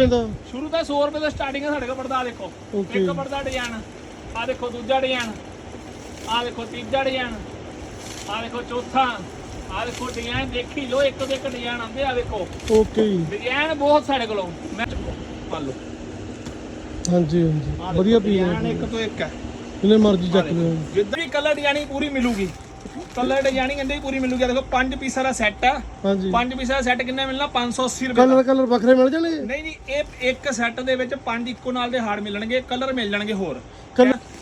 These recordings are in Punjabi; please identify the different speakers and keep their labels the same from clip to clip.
Speaker 1: ਪੈਂਦਾ
Speaker 2: ਸ਼ੁਰੂ ਤਾਂ 100 ਰੁਪਏ ਤੋਂ ਸਟਾਰਟਿੰਗ ਹੈ ਸਾਡੇ ਕੋਲ ਪਰਦਾ ਦੇਖੋ।
Speaker 1: Okay.
Speaker 2: ਇੱਕ ਪਰਦਾ ਡਿਜ਼ਾਈਨ ਆ ਦੇਖੋ ਦੂਜਾ ਡਿਜ਼ਾਈਨ ਆ ਦੇਖੋ ਤੀਜਾ ਡਿਜ਼ਾਈਨ ਆ ਦੇਖੋ ਚੌਥਾ ਆ ਦੇਖੋ ਡਿਜ਼ਾਈਨ ਦੇਖੀ ਲੋ ਇੱਕ ਤੋਂ ਇੱਕ ਡਿਜ਼ਾਈਨ ਆਉਂਦੇ ਆ ਦੇਖੋ।
Speaker 1: ਓਕੇ ਜੀ।
Speaker 2: ਡਿਜ਼ਾਈਨ ਬਹੁਤ ਸਾਡੇ ਕੋਲੋਂ। ਮੈਂ ਮੰਨ ਲਓ।
Speaker 1: ਹਾਂਜੀ ਹਾਂਜੀ। ਵਧੀਆ ਪੀਸ ਹੈ
Speaker 2: ਇੱਕ ਤੋਂ ਇੱਕ ਹੈ
Speaker 1: ਜਿੰਨੇ ਮਰਜ਼ੀ ਚੱਕ ਲਿਓ।
Speaker 2: ਜਿੱਦਾਂ ਵੀ ਕਲਰ ਡਿਜ਼ਾਈਨਿੰਗ ਪੂਰੀ ਮਿਲੂਗੀ। ਕਲਰ ਡਿਜ਼ਾਈਨਿੰਗ ਇਹਦੇ ਹੀ ਪੂਰੀ ਮਿਲੂਗੀ ਦੇਖੋ ਪੰਜ ਪੀਸਾਂ ਦਾ ਸੈੱਟ ਆ।
Speaker 1: ਹਾਂਜੀ।
Speaker 2: ਪੰਜ ਪੀਸਾਂ ਦਾ ਸੈੱਟ ਕਿੰਨਾ ਮਿਲਣਾ? 580 ਰੁਪਏ ਦਾ।
Speaker 1: ਕਲਰ ਕਲਰ ਵੱਖਰੇ ਮਿਲ ਜਾਣਗੇ
Speaker 2: ਨਹੀਂ ਨਹੀਂ ਇਹ ਇੱਕ ਸੈੱਟ ਦੇ ਵਿੱਚ ਪੰਜ ਇੱਕੋ ਨਾਲ ਦੇ ਹਾਰ ਮਿਲਣਗੇ ਕਲਰ ਮਿਲ ਜਾਣਗੇ ਹੋਰ।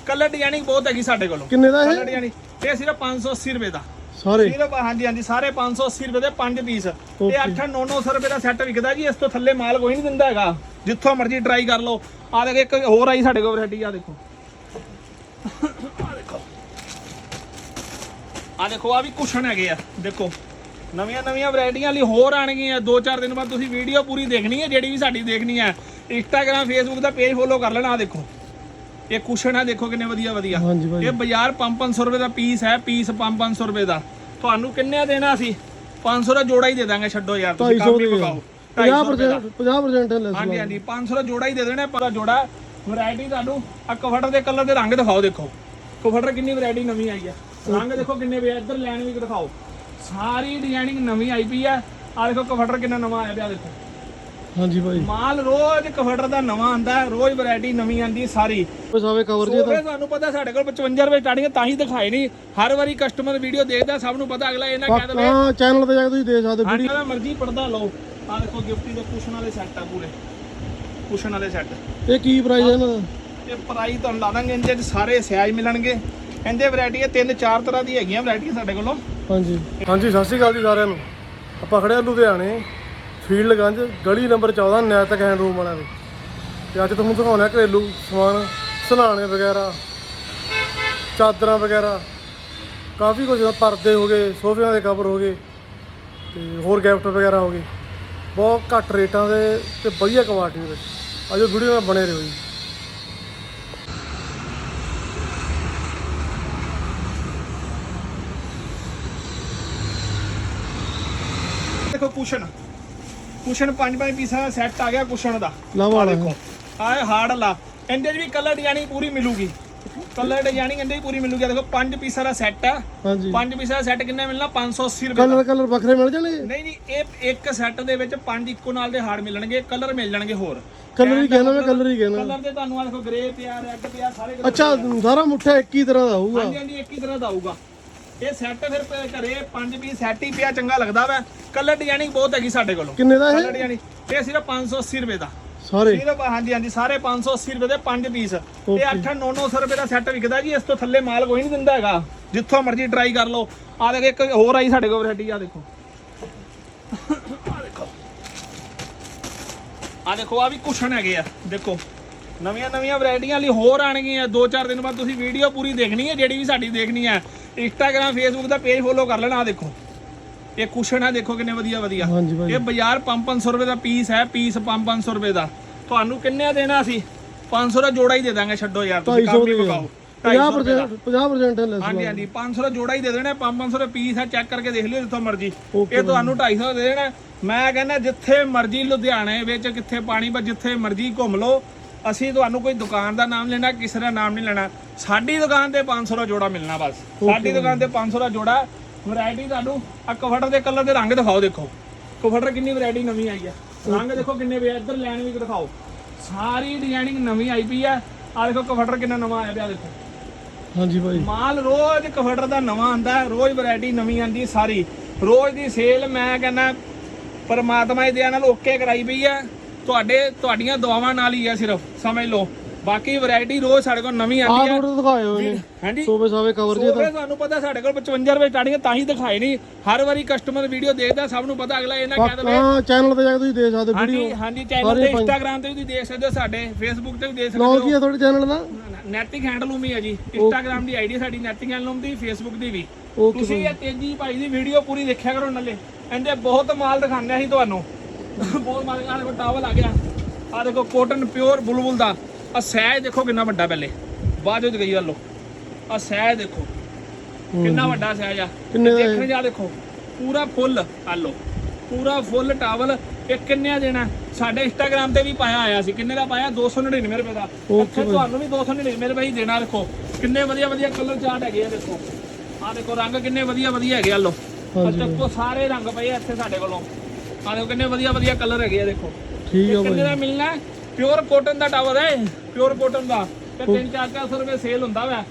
Speaker 2: ਕਲਰ ਡਿਜ਼ਾਈਨਿੰਗ ਬਹੁਤ ਹੈਗੀ ਸਾਡੇ ਕੋਲੋਂ।
Speaker 1: ਕਿੰਨੇ ਦਾ
Speaker 2: ਕਲਰ
Speaker 1: ਇਹ
Speaker 2: ਡਿਜ਼ਾਈਨਿੰਗ ਇਹ ਸਿਰਫ 580 ਰੁਪਏ ਦਾ।
Speaker 1: ਸਾਰੇ?
Speaker 2: ਸਿਰਫ ਹਾਂਜੀ ਹਾਂਜੀ ਸਾਰੇ 580 ਰੁਪਏ ਦੇ ਪੰਜ ਪੀਸ ਇਹ 8 9 900 ਰੁਪਏ ਦਾ ਸੈੱਟ ਵਿਕਦਾ ਜੀ ਇਸ ਤੋਂ ਥੱਲੇ ਮਾਲ ਕੋਈ ਨਹੀਂ ਦਿੰਦਾ ਹੈਗਾ। ਜਿੱਥੋਂ ਮਰਜ਼ੀ ਟਰਾਈ ਕਰ ਲਓ। ਆ ਦੇਖੋ ਇੱਕ ਹੋਰ ਆਈ ਸਾਡੇ ਕੋਲ ਵੈਰਾਈਟੀ ਆ ਦੇਖੋ ਆ ਦੇਖੋ ਆ ਦੇਖੋ ਆ ਵੀ ਕੁਸ਼ਨ ਹੈਗੇ ਆ ਦੇਖੋ। ਨਵੀਆਂ ਨਵੀਆਂ ਵੈਰਾਈਟੀਆਂ ਲਈ ਹੋਰ ਆਣਗੀਆਂ ਦੋ ਚਾਰ ਦਿਨ ਬਾਅਦ ਤੁਸੀਂ ਵੀਡੀਓ ਪੂਰੀ ਦੇਖਣੀ ਹੈ ਜਿਹੜੀ ਵੀ ਸਾਡੀ ਦੇਖਣੀ ਹੈ। ਇੰਸਟਾਗ੍ਰam ਫੇਸਬੁੱਕ ਦਾ ਪੇਜ ਫੋਲੋ ਕਰ ਲੈਣਾ ਆ ਦੇਖੋ। ਇਹ ਕੁਸ਼ਨ ਆ ਦੇਖੋ ਕਿੰਨੇ ਵਧੀਆ ਵਧੀਆ।
Speaker 1: ਹਾਂਜੀ ਭਾਈ
Speaker 2: ਇਹ ਬਾਜ਼ਾਰ 5-500 ਰੁਪਏ ਦਾ ਪੀਸ ਹੈ ਪੀਸ 5-500 ਰੁਪਏ ਦਾ। ਤੁਹਾਨੂੰ ਕਿੰਨੇ ਦੇਣਾ ਸੀ? 500 ਦਾ ਜੋੜਾ ਹੀ ਦੇ ਦਾਂਗੇ ਛੱਡੋ ਯਾਰ ਤੁਸੀਂ
Speaker 1: 250
Speaker 2: ਕੰਮ
Speaker 1: ਦੇ
Speaker 2: ਹੀ ਪਕਾਓ। 250 ਰੁਪਏ ਦਾ।
Speaker 1: 50% 50% ਲੈਸ
Speaker 2: ਹਾਂਜੀ ਹਾਂਜੀ 500 ਦਾ ਜੋੜਾ ਹੀ ਦੇ ਦੇਣਾ ਪਰ ਜੋੜਾ। ਵੈਰਾਈਟੀ ਤੁਹਾਨੂੰ ਆ ਕਫਟਰ ਦੇ ਕਲਰ ਦੇ ਰੰਗ ਦਿਖਾਓ ਦੇਖੋ। ਕਫਟਰ ਕਿੰਨੀ ਵੈਰਾਈਟੀ ਨਵੀਂ ਆਈ ਹੈ। ਰੰਗ ਦੇਖੋ ਕਿੰਨੇ ਵੇ ਇੱਧਰ ਲੈਣ ਵੀ ਦਿਖਾਓ। ਸਾਰੀ ਡਿਜ਼ਾਈਨਿੰਗ ਨਵੀਂ ਆਈ ਪਈ ਹੈ ਆ ਦੇਖੋ ਕਫਟਰ ਕਿੰਨਾ ਨਵਾਂ ਆਇਆ ਪਿਆ ਦੇਖੋ।
Speaker 1: ਹਾਂਜੀ ਭਾਈ।
Speaker 2: ਮਾਲ ਰੋਜ਼ ਕਫਟਰ ਦਾ ਨਵਾਂ ਆਂਦਾ ਰੋਜ਼ ਵੈਰਾਈਟੀ ਨਵੀਂ ਆਂਦੀ ਸਾਰੀ।
Speaker 1: ਪਸਾਵੇ ਕਵਰ ਜੇ
Speaker 2: ਸੋਫੇ ਤੁਹਾਨੂੰ ਪਤਾ ਸਾਡੇ ਕੋਲ 55 ਰੁਪਏ ਸਟਾਰਟਿੰਗ ਤਾਂ ਹੀ ਦਿਖਾਏ ਨਹੀਂ। ਹਰ ਵਾਰੀ ਕਸਟਮਰ ਵੀਡੀਓ ਦੇਖਦਾ ਸਭ ਨੂੰ ਪਤਾ ਅਗਲਾ ਇਹ ਨਾ ਕਹਿ ਦੇਵੇ।
Speaker 1: ਹਾਂ ਚੈਨਲ ਤੇ ਜਾ ਕੇ ਤੁਸੀਂ ਦੇਖ ਸਕਦੇ ਹੋ
Speaker 2: ਹਾਂ ਜਿਹੜਾ ਮਰਜ਼ੀ ਪਰਦਾ ਲਓ। ਆ ਦੇਖੋ ਗਿਫਟੀ ਦੇ ਕੁਸ਼ਨ ਵਾਲੇ ਸੈੱਟ ਆ ਪੂਰੇ। ਕੁਸ਼ਨ ਵਾਲੇ ਸੈੱਟ
Speaker 1: ਇਹ ਕੀ ਪ੍ਰਾਈਸ ਹੈ ਇਹਨਾਂ ਦਾ?
Speaker 2: ਇਹ ਪ੍ਰਾਈਸ ਤੁਹਾਨੂੰ ਲਾ ਦਾਂਗੇ ਇਹਦੇ ਸਾਰੇ ਸਾਈਜ਼ ਮਿਲਣਗੇ। ਇਹਦੇ ਵੈਰਾਈਟੀ ਹੈ ਤਿੰਨ ਚਾਰ ਤਰ੍ਹਾਂ ਦੀ ਹੈਗੀਆਂ ਵੈਰਾਈਟੀਆਂ ਸਾਡੇ ਕੋਲੋਂ।
Speaker 1: ਹਾਂਜੀ। ਹਾਂਜੀ, ਸਤਿ ਸ਼੍ਰੀ ਅਕਾਲ ਜੀ ਸਾਰਿਆਂ ਨੂੰ। ਆਪਾਂ ਖੜੇ ਲੁਧਿਆਣੇ ਫੀਲਡ ਗੰਜ ਗਲੀ ਨੰਬਰ 14 ਨੈਤਕ ਹੈਂਡ ਰੂਮ ਵਾਲਿਆਂ ਦੇ। ਤੇ ਅੱਜ ਤੁਹਾਨੂੰ ਦਿਖਾਉਣਾ ਹੈ ਘਰੇਲੂ ਸਮਾਨ, ਸਲਾਣੇ ਵਗੈਰਾ, ਚਾਦਰਾਂ ਵਗੈਰਾ। ਕਾਫੀ ਕੁਝ ਪਰਦੇ ਹੋ ਗਏ, ਸੋਫਿਆਂ ਦੇ ਕਵਰ ਹੋ ਗਏ, ਤੇ ਹੋਰ ਗਿਫਟ ਵਗੈਰਾ ਹੋ ਗਏ। ਬਹੁਤ ਘੱਟ ਰੇਟਾਂ ਦੇ ਤੇ ਵਧੀਆ ਕੁਆਲਿਟੀ ਦੇ ਵਿੱਚ। ਆਜੋ ਵੀਡੀਓ ਨਾਲ ਬਣੇ ਰਹੋ ਜੀ।
Speaker 2: ਦੇਖੋ ਕੁਸ਼ਨ। ਕੁਸ਼ਨ ਪੰਜ ਪੰਜ ਪੀਸਾਂ ਦਾ ਸੈੱਟ ਆ ਗਿਆ ਕੁਸ਼ਨ ਦਾ।
Speaker 1: ਲਵ
Speaker 2: ਆ
Speaker 1: ਵਾਲਾ
Speaker 2: ਦੇਖੋ। ਆ ਇਹ ਹਾਰਡ ਲਾ। ਇਹਦੇ 'ਚ ਵੀ ਕਲਰ ਡਿਜ਼ਾਈਨਿੰਗ ਪੂਰੀ ਮਿਲੂਗੀ। ਕਲਰ ਡਿਜ਼ਾਈਨਿੰਗ ਇਹਦੇ 'ਚ ਪੂਰੀ ਮਿਲੂਗੀ। ਆਹ ਦੇਖੋ ਪੰਜ ਪੀਸਾਂ ਦਾ ਸੈੱਟ ਆ।
Speaker 1: ਹਾਂਜੀ।
Speaker 2: ਪੰਜ ਪੀਸਾਂ ਦਾ ਸੈੱਟ ਕਿੰਨਾ ਮਿਲਣਾ? 580 ਰੁਪਏ ਦਾ।
Speaker 1: ਕਲਰ ਕਲਰ ਵੱਖਰੇ ਮਿਲ ਜਾਣਗੇ?
Speaker 2: ਨਹੀਂ ਨਹੀਂ ਇਹ ਇੱਕ ਸੈੱਟ ਦੇ ਵਿੱਚ ਪੰਜ ਇੱਕੋ ਨਾਲ ਦੇ ਹਾਰ ਮਿਲਣਗੇ। ਕਲਰ ਮਿਲ ਜਾਣਗੇ ਹੋਰ।
Speaker 1: ਕਲਰ ਹੀ ਕਹਿਣਾ ਮੈਂ ਕਲਰ ਹੀ ਕਹਿਣਾ।
Speaker 2: ਕਲਰ ਤੇ ਤੁਹਾਨੂੰ ਆ ਦੇਖੋ ਗ੍ਰੇ ਪਿਆ ਰੈੱਡ ਪਿਆ ਸਾਰੇ colour
Speaker 1: ਅੱਛਾ ਸਾਰਾ ਮੁੱਠਾ ਇੱਕ ਹੀ ਤਰ੍ਹਾਂ ਦਾ ਹੋਊਗਾ।
Speaker 2: ਹਾਂਜੀ ਹਾਂਜੀ ਇੱਕ ਹੀ ਤਰ੍ਹਾਂ ਦਾ ਆਊਗਾ ਇਹ ਸੈੱਟ ਫਿਰ ਘਰੇ ਪੰਜ ਪੀਸ ਸੈੱਟ ਹੀ ਪਿਆ ਚੰਗਾ ਲੱਗਦਾ ਵਾ। ਕਲਰ ਡਿਜ਼ਾਈਨਿੰਗ ਬਹੁਤ ਹੈਗੀ ਸਾਡੇ ਕੋਲੋਂ।
Speaker 1: ਕਿੰਨੇ ਦਾ
Speaker 2: ਕਲਰ
Speaker 1: ਇਹ
Speaker 2: ਡਿਜ਼ਾਈਨਿੰਗ ਇਹ ਸਿਰਫ 580 ਰੁਪਏ ਦਾ।
Speaker 1: ਸਾਰੇ?
Speaker 2: ਸਿਰਫ ਹਾਂਜੀ ਹਾਂਜੀ ਸਾਰੇ 580 ਰੁਪਏ ਦੇ ਪੰਜ ਪੀਸ ਇਹ 8 9 900 ਰੁਪਏ ਦਾ ਸੈੱਟ ਵਿਕਦਾ ਜੀ ਇਸ ਤੋਂ ਥੱਲੇ ਮਾਲ ਕੋਈ ਨਹੀਂ ਦਿੰਦਾ ਹੈਗਾ। ਜਿੱਥੋਂ ਮਰਜ਼ੀ ਟਰਾਈ ਕਰ ਲਓ। ਆ ਦੇਖੋ ਇੱਕ ਹੋਰ ਆਈ ਸਾਡੇ ਕੋਲ ਵੈਰਾਈਟੀ ਆ ਦੇਖੋ। ਆ ਦੇਖੋ। ਆ ਦੇਖੋ ਆ ਵੀ ਕੁਸ਼ਨ ਹੈਗੇ ਆ ਦੇਖੋ। ਨਵੀਆਂ ਨਵੀਆਂ ਵੈਰਾਈਟੀਆਂ ਲਈ ਹੋਰ ਆਣਗੀਆਂ ਦੋ ਚਾਰ ਦਿਨ ਬਾਅਦ ਤੁਸੀਂ ਵੀਡੀਓ ਪੂਰੀ ਦੇਖਣੀ ਹੈ ਜਿਹੜੀ ਵੀ ਸਾਡੀ ਦੇਖਣੀ ਹੈ। ਇੰਸਟਾਗ੍ਰam ਫੇਸਬੁੱਕ ਦਾ ਪੇਜ ਫੋਲੋ ਕਰ ਲੈਣਾ ਆ ਦੇਖੋ। ਇਹ ਕੁਸ਼ਨ ਆ ਦੇਖੋ ਕਿੰਨੇ ਵਧੀਆ ਵਧੀਆ।
Speaker 1: ਹਾਂਜੀ ਭਾਈ।
Speaker 2: ਇਹ ਬਾਜ਼ਾਰ 5-500 ਰੁਪਏ ਦਾ ਪੀਸ ਹੈ ਪੀਸ 5-500 ਰੁਪਏ ਦਾ। ਤੁਹਾਨੂੰ ਕਿੰਨੇ ਦੇਣਾ ਸੀ 500 ਦਾ ਜੋੜਾ ਹੀ ਦੇ ਦਾਂਗੇ ਛੱਡੋ ਯਾਰ ਤੁਸੀਂ
Speaker 1: 250
Speaker 2: ਕੰਮ
Speaker 1: ਦੇ
Speaker 2: ਹੀ ਪਕਾਓ 250 ਰੁਪਏ ਦਾ।
Speaker 1: 50% 50% ਲੈਸ
Speaker 2: ਹਾਂਜੀ ਹਾਂਜੀ 500 ਦਾ ਜੋੜਾ ਹੀ ਦੇ ਦੇਣਾ 5-500 ਦਾ ਪੀਸ ਹੈ ਚੈੱਕ ਕਰਕੇ ਦੇਖ ਲਿਓ ਜਿੱਥੋਂ ਮਰਜ਼ੀ। ਇਹ ਤੁਹਾਨੂੰ 250 ਦੇ ਦੇਣਾ। ਮੈਂ ਕਹਿੰਦਾ ਜਿੱਥੇ ਮਰਜ਼ੀ ਲੁਧਿਆਣੇ ਵਿੱਚ ਕਿੱਥੇ ਪਾਣੀ ਪਰ ਜਿੱਥੇ ਮਰਜ਼ੀ ਘੁੰਮ ਲਓ। ਅਸੀਂ ਤੁਹਾਨੂੰ ਕੋਈ ਦੁਕਾਨ ਦਾ ਨਾਮ ਲੈਣਾ ਕਿਸੇ ਦਾ ਨਾਮ ਨਹੀਂ ਲੈਣਾ। ਸਾਡੀ ਦੁਕਾਨ ਤੇ 500 ਦਾ ਜੋੜਾ ਮਿਲਣਾ ਬਸ। ਸਾਡੀ ਦੁਕਾਨ ਤੇ 500 ਦਾ ਜੋੜਾ ਵੈਰਾਈਟੀ ਤੁਹਾਨੂੰ ਆ ਕਫਟਰ ਦੇ ਕਲਰ ਦੇ ਰੰਗ ਦਿਖਾਓ ਦੇਖੋ। ਕਫਟਰ ਕਿੰਨੀ ਵੈਰਾਈਟੀ ਨਵੀਂ ਆਈ ਹੈ ਰੰਗ ਦੇਖੋ ਕਿੰਨੇ ਵੇ ਇੱਧਰ ਲੈਣ ਵੀ ਦਿਖਾਓ। ਸਾਰੀ ਡਿਜ਼ਾਈਨਿੰਗ ਨਵੀਂ ਆਈ ਪਈ ਹੈ ਆ ਦੇਖੋ ਕਫਟਰ ਕਿੰਨਾ ਨਵਾਂ ਆਇਆ ਪਿਆ ਦੇਖੋ।
Speaker 1: ਹਾਂਜੀ ਭਾਈ।
Speaker 2: ਮਾਲ ਰੋਜ਼ ਕਫਟਰ ਦਾ ਨਵਾਂ ਆਂਦਾ ਰੋਜ਼ ਵੈਰਾਈਟੀ ਨਵੀਂ ਆਂਦੀ ਸਾਰੀ। ਰੋਜ਼ ਦੀ ਸੇਲ ਮੈਂ ਕਹਿੰਦਾ ਪਰਮਾਤਮਾ ਦੀ ਦਇਆ ਨਾਲ ਓਕੇ ਕਰਾਈ ਪਈ ਹੈ ਤੁਹਾਡੇ ਤੁਹਾਡੀਆਂ ਦੁਆਵਾਂ ਨਾਲ ਹੀ ਹੈ ਸਿਰਫ ਸਮਝ ਲਓ। ਬਾਕੀ ਵੈਰਾਈਟੀ ਰੋਜ਼ ਸਾਡੇ ਕੋਲ ਨਵੀਂ
Speaker 1: ਆਹ
Speaker 2: ਹੈ
Speaker 1: ਰੋਡ ਦਿਖਾਏ ਹੋਏ ਨੇ
Speaker 2: ਹਾਂਜੀ।
Speaker 1: ਸੋਵੇ ਸਾਵੇ ਕਵਰ ਜੇ
Speaker 2: ਸੋਫੇ ਤੁਹਾਨੂੰ ਪਤਾ ਸਾਡੇ ਕੋਲ 55 ਰੁਪਏ ਸਟਾਰਟਿੰਗ ਹੈ, ਤਾਂ ਹੀ ਦਿਖਾਏ ਨਹੀਂ। ਹਰ ਵਾਰੀ ਕਸਟਮਰ ਵੀਡੀਓ ਦੇਖਦਾ ਸਭ ਨੂੰ ਪਤਾ ਅਗਲਾ ਇਹ ਨਾ ਕਹਿ ਦੇਵੇ
Speaker 1: ਹਾਂ। ਚੈਨਲ ਤੇ ਜਾ ਕੇ ਤੁਸੀਂ ਦੇਖ ਸਕਦੇ ਹੋ
Speaker 2: ਹਾਂਜੀ
Speaker 1: ਵੀਡੀਓ
Speaker 2: ਹਾਂਜੀ ਚੈਨਲ ਤੇ ਇੰਸਟਾਗ੍ਰam ਤੇ ਵੀ ਤੁਸੀਂ ਦੇਖ ਸਕਦੇ ਹੋ ਸਾਡੇ ਫੇਸਬੁੱਕ ਤੇ ਵੀ ਦੇਖ ਹੋ।
Speaker 1: ਕੀ ਹੈ ਤੁਹਾਡੇ ਚੈਨਲ ਦਾ?
Speaker 2: ਨੈਟਿਕ ਹੈਂਡਲੂਮ ਹੀ ਹੈ ਜੀ। ਇੰਸਟਾਗ੍ਰam ਦੀ ਆਈਡੀ ਸਾਡੀ ਨੈਟਿਕ ਹੈਂਡਲੂਮ ਦੀ ਫੇਸਬੁੱਕ ਦੀ ਵੀ।
Speaker 1: ਓਕੇ
Speaker 2: ਤੁਸੀਂ ਇਹ ਤੇਜੀ ਭਾਈ ਦੀ ਵੀਡੀਓ ਪੂਰੀ ਦੇਖਿਆ ਕਰੋ ਨਾਲੇ। ਇਹਦੇ ਬਹੁਤ ਮਾਲ ਦਿਖਾਉਂਦੇ ਅਸੀਂ ਤੁਹਾਨੂੰ। ਬਹੁਤ ਮਾਲ ਆ ਦੇਖੋ ਟਾਵਲ ਆ ਗਿਆ। ਆ ਦੇਖੋ ਕੋਟਨ ਪਿਓਰ ਬੁਲਬੁਲ ਦਾ। ਆ ਸਹਿਜ ਦੇਖੋ ਕਿੰਨਾ ਵੱਡਾ ਪਹਿਲੇ। ਬਾਅਦ ਵਿੱਚ ਗਈ ਵੱਲੋ ਆ ਸਹਿਜ ਦੇਖੋ। ਕਿੰਨਾ ਵੱਡਾ ਸਹਿਜ ਆ। ਦੇਖਣ ਜਾ ਦੇਖੋ। ਪੂਰਾ ਫੁੱਲ। ਆ ਲੋ ਪੂਰਾ ਫੁੱਲ ਟਾਵਲ। ਇਹ ਕਿੰਨਿਆ ਦੇਣਾ ਸਾਡੇ ਇੰਸਟਾਗ੍ਰam ਤੇ ਵੀ ਪਾਇਆ ਆਇਆ ਸੀ। ਕਿੰਨੇ ਦਾ ਪਾਇਆ? 299 ਰੁਪਏ ਦਾ।
Speaker 1: ਬਾਈ।
Speaker 2: ਤੁਹਾਨੂੰ ਵੀ 299 ਰੁਪਏ ਹੀ ਦੇਣਾ ਦੇਖੋ। ਕਿੰਨੇ ਵਧੀਆ ਵਧੀਆ ਕਲਰ ਚਾਰਟ ਹੈਗੇ ਆ ਦੇਖੋ। ਆ ਦੇਖੋ ਰੰਗ ਕਿੰਨੇ ਵਧੀਆ ਵਧੀਆ ਹੈਗੇ ਆ। ਲੋ
Speaker 1: ਹਾਂਜੀ
Speaker 2: ਚੱਕੋ ਸਾਰੇ ਰੰਗ ਪਏ ਇੱਥੇ ਸਾਡੇ ਕੋਲੋਂ। ਆ ਦੇਖੋ ਕਿੰਨੇ ਵਧੀਆ ਵਧੀਆ ਕਲਰ ਹੈਗੇ ਆ ਦੇਖੋ।
Speaker 1: ਠੀਕ ਆ
Speaker 2: ਕਿੰਨੇ
Speaker 1: ਬਾਈ।
Speaker 2: ਦਾ ਮਿਲਣਾ ਪਿਓਰ ਕੋਟਨ ਦਾ ਟਾਵਰ ਹੈ ਪਿਓਰ ਕੋਟਨ ਦਾ। ਤੇ 3-400 ਰੁਪਏ ਸੇਲ ਹੁੰਦਾ ਵਾ।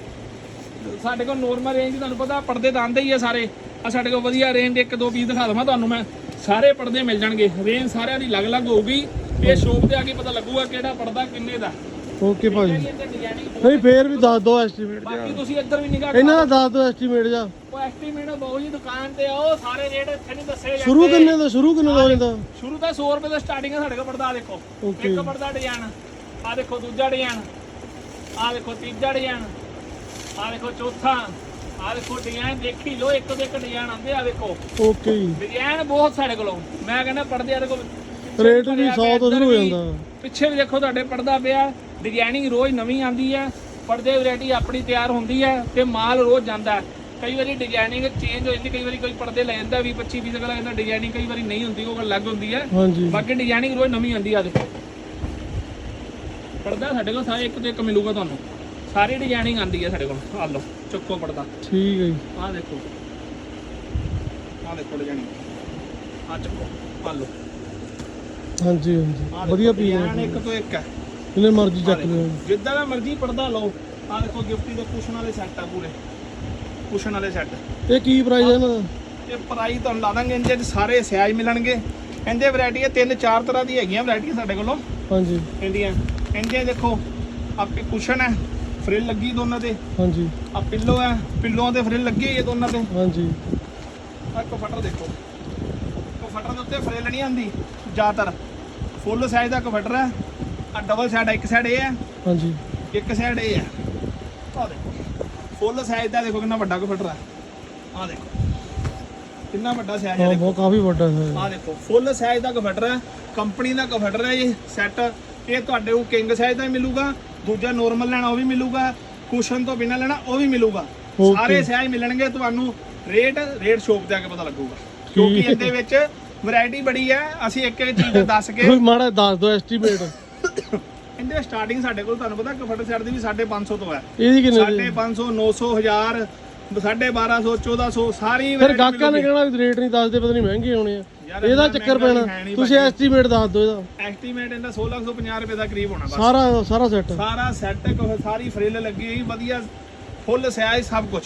Speaker 2: ਸਾਡੇ ਕੋਲ ਨੋਰਮਲ ਰੇਂਜ ਤੁਹਾਨੂੰ ਪਤਾ ਪਰਦੇ ਤਾਂ ਆਉਂਦੇ ਹੀ ਆ ਸਾਰੇ। ਆ ਸਾਡੇ ਕੋਲ ਵਧੀਆ ਰੇਂਜ ਦੇ ਇੱਕ ਦੋ ਪੀਸ ਦਿਖਾ ਦਵਾਂ ਤੁਹਾਨੂੰ ਮੈਂ। ਸਾਰੇ ਪਰਦੇ ਮਿਲ ਜਾਣਗੇ। ਰੇਂਜ ਸਾਰਿਆਂ ਦੀ ਅਲੱਗ-ਅਲੱਗ ਹੋਊਗੀ। ਇਹ ਸ਼ੋਪ ਤੇ ਆ ਕੇ ਪਤਾ ਲੱਗੂਗਾ ਕਿਹੜਾ ਪਰਦਾ ਕਿੰਨੇ ਦਾ।
Speaker 1: ਓਕੇ ਭਾਜੀ ਨਹੀਂ ਫੇਰ ਵੀ ਦੱਸ ਦਿਓ ਐਸਟੀਮੇਟ
Speaker 2: ਬਾਕੀ ਤੁਸੀਂ ਇੱਧਰ ਵੀ ਨਿਗਾਹ
Speaker 1: ਇਹਨਾਂ ਦਾ ਦੱਸ ਦਿਓ ਐਸਟੀਮੇਟ ਜਾ।
Speaker 2: ਉਹ ਐਸਟੀਮੇਟ ਬਹੁ ਜੀ ਦੁਕਾਨ ਤੇ ਆਓ ਸਾਰੇ ਰੇਟ ਇੱਥੇ ਨਹੀਂ ਦੱਸੇ ਜਾਂਦੇ।
Speaker 1: ਸ਼ੁਰੂ ਕਿੰਨੇ ਦਾ ਸ਼ੁਰੂ ਕਿੰਨੇ ਦਾ ਹੋ ਜਾਂਦਾ
Speaker 2: ਸ਼ੁਰੂ ਤਾਂ 100 ਰੁਪਏ ਤੋਂ ਸਟਾਰਟਿੰਗ ਹੈ ਸਾਡੇ ਕੋਲ ਪਰਦਾ ਦੇਖੋ. ਇੱਕ ਪਰਦਾ ਡਿਜ਼ਾਈਨ ਆ ਦੇਖੋ ਦੂਜਾ ਡਿਜ਼ਾਈਨ ਆ ਦੇਖੋ ਤੀਜਾ ਡਿਜ਼ਾਈਨ ਆ ਦੇਖੋ ਚੌਥਾ ਆ ਦੇਖੋ ਡਿਜ਼ਾਈਨ ਦੇਖੀ ਲੋ ਇੱਕ ਤੋਂ ਇੱਕ ਡਿਜ਼ਾਈਨ ਆਉਂਦੇ ਆ ਦੇਖੋ।
Speaker 1: ਓਕੇ ਜੀ।
Speaker 2: ਡਿਜ਼ਾਈਨ ਬਹੁਤ ਸਾਡੇ ਕੋਲੋਂ। ਮੈਂ ਕਹਿੰਦਾ ਪਰਦੇ ਆ ਦੇਖੋ
Speaker 1: ਰੇਟ ਵੀ 100 ਤੋਂ ਸ਼ੁਰੂ ਹੋ ਜਾਂਦਾ।
Speaker 2: ਪਿੱਛੇ ਵੀ ਦੇਖੋ ਤੁਹਾਡੇ ਪਰਦਾ ਪਿਆ ਡਿਜ਼ਾਈਨਿੰਗ ਰੋਜ਼ ਨਵੀਂ ਆਉਂਦੀ ਹੈ ਪਰਦੇ ਵੈਰਾਈਟੀ ਆਪਣੀ ਤਿਆਰ ਹੁੰਦੀ ਹੈ ਤੇ ਮਾਲ ਰੋਜ਼ ਜਾਂਦਾ। ਕਈ ਵਾਰੀ ਡਿਜ਼ਾਈਨਿੰਗ ਚੇਂਜ ਹੋ ਜਾਂਦੀ ਕਈ ਵਾਰੀ ਕੋਈ ਪਰਦੇ ਲੈ ਜਾਂਦਾ 20 25 20 ਅਗਲਾ ਕਹਿੰਦਾ ਡਿਜ਼ਾਈਨਿੰਗ ਕਈ ਵਾਰੀ ਨਹੀਂ ਹੁੰਦੀ ਉਹ ਅਲੱਗ ਹੁੰਦੀ ਹੈ ਬਾਕੀ ਡਿਜ਼ਾਈਨਿੰਗ ਰੋਜ਼ ਨਵੀਂ ਆਉਂਦੀ ਆ ਦੇਖੋ। ਪਰਦਾ ਸਾਡੇ ਕੋਲ ਸਾਰੇ ਇੱਕ ਤੋਂ ਇੱਕ ਮਿਲੂਗਾ ਤੁਹਾਨੂੰ। ਸਾਰੀ ਡਿਜ਼ਾਈਨਿੰਗ ਆਉਂਦੀ ਹੈ ਸਾਡੇ ਕੋਲ। ਆ ਲਓ ਚੱਕੋ ਪਰਦਾ।
Speaker 1: ਠੀਕ ਹੈ ਜੀ।
Speaker 2: ਆ ਦੇਖੋ। ਆ ਦੇਖੋ ਡਿਜ਼ਾਈਨਿੰਗ ਆ ਚੱਕੋ। ਆ ਲਓ।
Speaker 1: ਹਾਂਜੀ ਹਾਂਜੀ। ਵਧੀਆ ਪੀਸ
Speaker 2: ਡਿਜ਼ਾਈਨ ਇੱਕ ਤੋਂ ਇੱਕ ਹੈ।
Speaker 1: ਜਿੰਨੇ ਮਰਜ਼ੀ ਚੱਕ ਲਿਓ।
Speaker 2: ਜਿੱਦਾਂ ਦਾ ਮਰਜ਼ੀ ਪਰਦਾ ਲਓ ਆ ਦੇਖੋ ਗਿਫਟੀ ਦੇ ਕੁਸ਼ਨ ਵਾਲੇ ਸੈੱਟ ਆ ਪੂਰੇ। ਕੁਸ਼ਨ ਵਾਲੇ ਸੈੱਟ
Speaker 1: ਇਹ ਕੀ ਪ੍ਰਾਈਸ ਹੈ ਇਹਨਾਂ ਦਾ?
Speaker 2: ਇਹ ਪ੍ਰਾਈਸ ਤੁਹਾਨੂੰ ਲਾ ਦਾਂਗੇ ਇਹਦੇ ਸਾਰੇ ਸਾਈਜ਼ ਮਿਲਣਗੇ। ਇਹਦੇ ਵੈਰਾਈਟੀ ਹੈ ਤਿੰਨ ਚਾਰ ਤਰ੍ਹਾਂ ਦੀ ਹੈਗੀਆਂ ਵੈਰਾਈਟੀਆਂ ਸਾਡੇ ਕੋਲੋਂ।
Speaker 1: ਹਾਂਜੀ।
Speaker 2: ਇਹਦੀਆਂ ਇਹਦੇ ਦੇਖੋ ਆਪੇ ਕੁਸ਼ਨ ਹੈ ਫਰਿੱਲ ਲੱਗੀ ਦੋਨਾਂ ਤੇ।
Speaker 1: ਹਾਂਜੀ।
Speaker 2: ਆ ਪਿੱਲੋ ਹੈ ਪਿੱਲੋਆਂ ਤੇ ਫਰਿੱਲ ਲੱਗੀ ਹੋਈ ਹੈ ਦੋਨਾਂ ਤੇ।
Speaker 1: ਹਾਂਜੀ।
Speaker 2: ਆ ਕਫਟਰ ਦੇਖੋ। ਕਫਟਰ ਦੇ ਉੱਤੇ ਫਰਿੱਲ ਨਹੀਂ ਆਂਦੀ ਜ਼ਿਆਦਾਤਰ। ਫੁੱਲ ਸਾਈਜ਼ ਦਾ ਕਫਟਰ ਹੈ ਆ ਡਬਲ ਸਾਈਡ ਇੱਕ ਸਾਈਡ ਇਹ ਹੈ
Speaker 1: ਹਾਂਜੀ।
Speaker 2: ਇੱਕ ਸਾਈਡ ਇਹ ਹੈ ਆ ਦੇਖੋ ਫੁੱਲ ਸਾਈਜ਼ ਦਾ ਦੇਖੋ ਕਿੰਨਾ ਵੱਡਾ ਕਫਟਰ ਹੈ ਆ ਦੇਖੋ ਕਿੰਨਾ ਵੱਡਾ ਸਾਈਜ਼ ਹੈ ਦੇਖੋ।
Speaker 1: ਬਹੁਤ ਕਾਫੀ ਵੱਡਾ ਹੈ।
Speaker 2: ਆ ਦੇਖੋ ਫੁੱਲ ਸਾਈਜ਼ ਦਾ ਕਫਟਰ ਹੈ ਕੰਪਨੀ ਦਾ ਕਫਟਰ ਹੈ ਇਹ ਸੈੱਟ ਇਹ ਤੁਹਾਡੇ ਨੂੰ ਕਿੰਗ ਸਾਈਜ਼ ਦਾ ਹੀ ਮਿਲੂਗਾ। ਦੂਜਾ ਨੋਰਮਲ ਲੈਣਾ ਉਹ ਵੀ ਮਿਲੂਗਾ। ਕੁਸ਼ਨ ਤੋਂ ਬਿਨਾ ਲੈਣਾ ਉਹ ਵੀ ਮਿਲੂਗਾ. ਸਾਰੇ ਸਾਈਜ਼ ਮਿਲਣਗੇ ਤੁਹਾਨੂੰ। ਰੇਟ ਰੇਟ ਸ਼ੋਪ ਤੇ ਆ ਕੇ ਪਤਾ ਲੱਗੂਗਾ। ਕਿਉਂਕਿ। ਇਹਦੇ ਵਿੱਚ ਵੈਰਾਈਟੀ ਬੜੀ ਹੈ ਅਸੀਂ ਇੱਕ ਇੱਕ ਚੀਜ਼ ਦੱਸ ਕੇ
Speaker 1: ਕੋਈ ਮਾੜਾ ਦੱਸ ਦਿਓ ਐਸਟੀਮੇਟ
Speaker 2: ਇਹਦੇ ਸਟਾਰਟਿੰਗ ਸਾਡੇ ਕੋਲ ਤੁਹਾਨੂੰ ਪਤਾ ਕਫਟਰ ਸੈੱਟ ਦੀ ਵੀ 550 ਤੋਂ ਹੈ।
Speaker 1: ਇਹਦੀ ਕਿੰਨੇ ਦੀ?
Speaker 2: 550 900 1000 1250 1400 ਸਾਰੀ
Speaker 1: ਫਿਰ ਗਾਹਕਾਂ ਨੇ। ਕਹਿਣਾ ਰੇਟ ਨਹੀਂ ਦੱਸਦੇ ਪਤਾ ਨਹੀਂ ਮਹਿੰਗੇ ਹੋਣੇ ਆ। ਇਹਦਾ ਚੱਕਰ ਪੈਣਾ। ਤੁਸੀਂ। ਐਸਟੀਮੇਟ ਦੱਸ ਦਿਓ ਇਹਦਾ।
Speaker 2: ਐਸਟੀਮੇਟ ਇਹਦਾ 1650 ਰੁਪਏ ਦਾ ਕਰੀਬ ਹੋਣਾ ਬਸ।
Speaker 1: ਸਾਰਾ ਸਾਰਾ ਸੈੱਟ
Speaker 2: ਸਾਰਾ ਸੈੱਟ ਸਾਰੀ ਫਰਿੱਲ ਲੱਗੀ ਹੋਈ ਵਧੀਆ ਫੁੱਲ ਸਾਈਜ਼ ਸਭ ਕੁਝ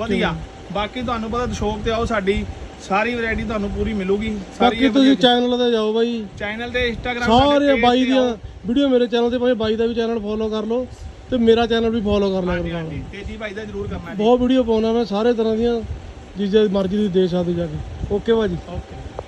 Speaker 2: ਵਧੀਆ। ਬਾਕੀ ਤੁਹਾਨੂੰ ਪਤਾ ਸ਼ੋਪ ਤੇ ਆਓ ਸਾਡੀ। ਸਾਰੀ ਵੈਰਾਈਟੀ ਤੁਹਾਨੂੰ ਪੂਰੀ ਮਿਲੂਗੀ।
Speaker 1: ਬਾਕੀ ਤੁਸੀਂ ਚੈਨਲ ਤੇ ਜਾਓ ਬਾਈ।
Speaker 2: ਚੈਨਲ ਤੇ ਇੰਸਟਾਗ੍ਰam
Speaker 1: ਸਾਰੇ ਬਾਈ ਦੀਆਂ ਵੀਡੀਓ ਮੇਰੇ ਚੈਨਲ ਤੇ ਭਾਵੇਂ ਬਾਈ ਦਾ ਵੀ ਚੈਨਲ ਫੋਲੋ ਕਰ ਲਓ ਤੇ ਮੇਰਾ ਚੈਨਲ ਵੀ ਫੋਲੋ ਕਰ ਲਿਆ ਕਰੋ ਨਾਲ।
Speaker 2: ਤੇਜੀ ਭਾਈ ਦਾ ਜ਼ਰੂਰ ਕਰਨਾ ਜੀ।
Speaker 1: ਬਹੁਤ ਵੀਡੀਓ ਪਾਉਣਾ ਮੈਂ ਸਾਰੇ ਤਰ੍ਹਾਂ ਦੀਆਂ ਜਿਸ ਮਰਜ਼ੀ ਦੀ ਦੇ ਸਕਦੇ ਜਾ ਕੇ। ਓਕੇ ਭਾਜੀ।
Speaker 2: ਓਕੇ